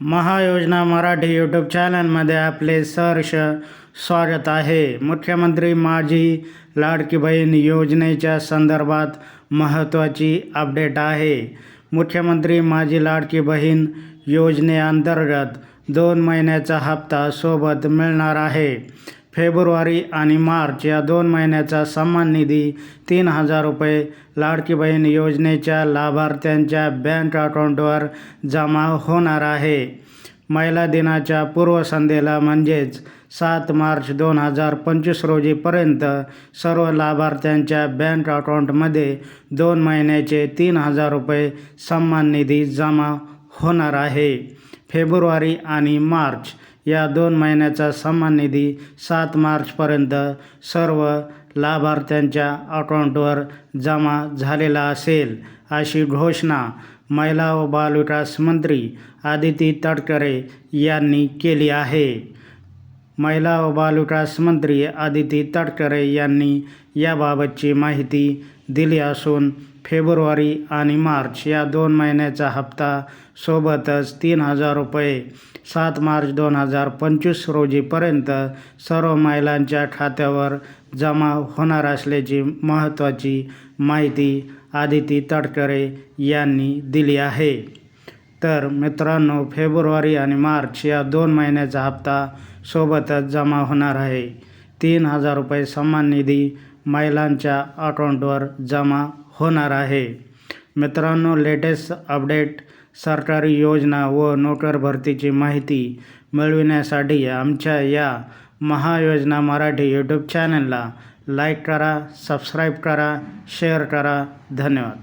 महायोजना Marathi YouTube चॅनलमध्ये आपले सहर्ष स्वागत आहे. मुख्यमंत्री माझी लाडकी बहीण योजनेच्या संदर्भात महत्त्वाची अपडेट आहे. मुख्यमंत्री माझी लाडकी बहीण योजनेअंतर्गत दोन महिन्याचा हप्ता सोबत मिळणार आहे. फेब्रुवारी आणि मार्च या दोन महिन्याचा सन्मान निधी तीन हजार रुपये लाडकी बहीण योजनेच्या लाभार्थ्यांच्या बँक अकाउंटवर जमा होणार आहे. महिला दिनाच्या पूर्वसंध्येला म्हणजेच सात मार्च दोन हजार पंचवीस रोजीपर्यंत सर्व लाभार्थ्यांच्या बँक अकाउंटमध्ये दोन महिन्याचे तीन हजार रुपये सन्मान निधी जमा होणार आहे. फेब्रुवारी आणि मार्च या दोन महिन्याचा सन्मान निधी सात मार्चपर्यंत सर्व लाभार्थ्यांच्या अकाउंटवर जमा झालेला असेल अशी घोषणा महिला व बालविकास मंत्री आदिती तटकरे यांनी केली आहे. महिला व बालविकास मंत्री आदिती तटकरे यांनी याबाबतची माहिती दिली असून फेब्रुवारी आणि मार्च या दोन महिन्याचा हप्ता सोबतच तीन हजार रुपये सात मार्च दोन हजार पंचवीस रोजीपर्यंत सर्व महिलांच्या खात्यावर जमा होणार असल्याची महत्त्वाची माहिती आदिती तटकरे यांनी दिली आहे. तर मित्रांनो फेब्रुवारी आणि मार्च या दोन महिन्याचा हप्ता सोबतच जमा होणार आहे. तीन हजार रुपये सन्मान निधी महिलांच्या अकाउंटवर जमा होणार आहे. मित्रांनो लेटेस्ट अपडेट सरकारी योजना व नोकर भरतीची माहिती मिळविण्यासाठी आमच्या या महायोजना मराठी यूट्यूब चॅनलला लाईक करा सबस्क्राईब करा शेअर करा. धन्यवाद.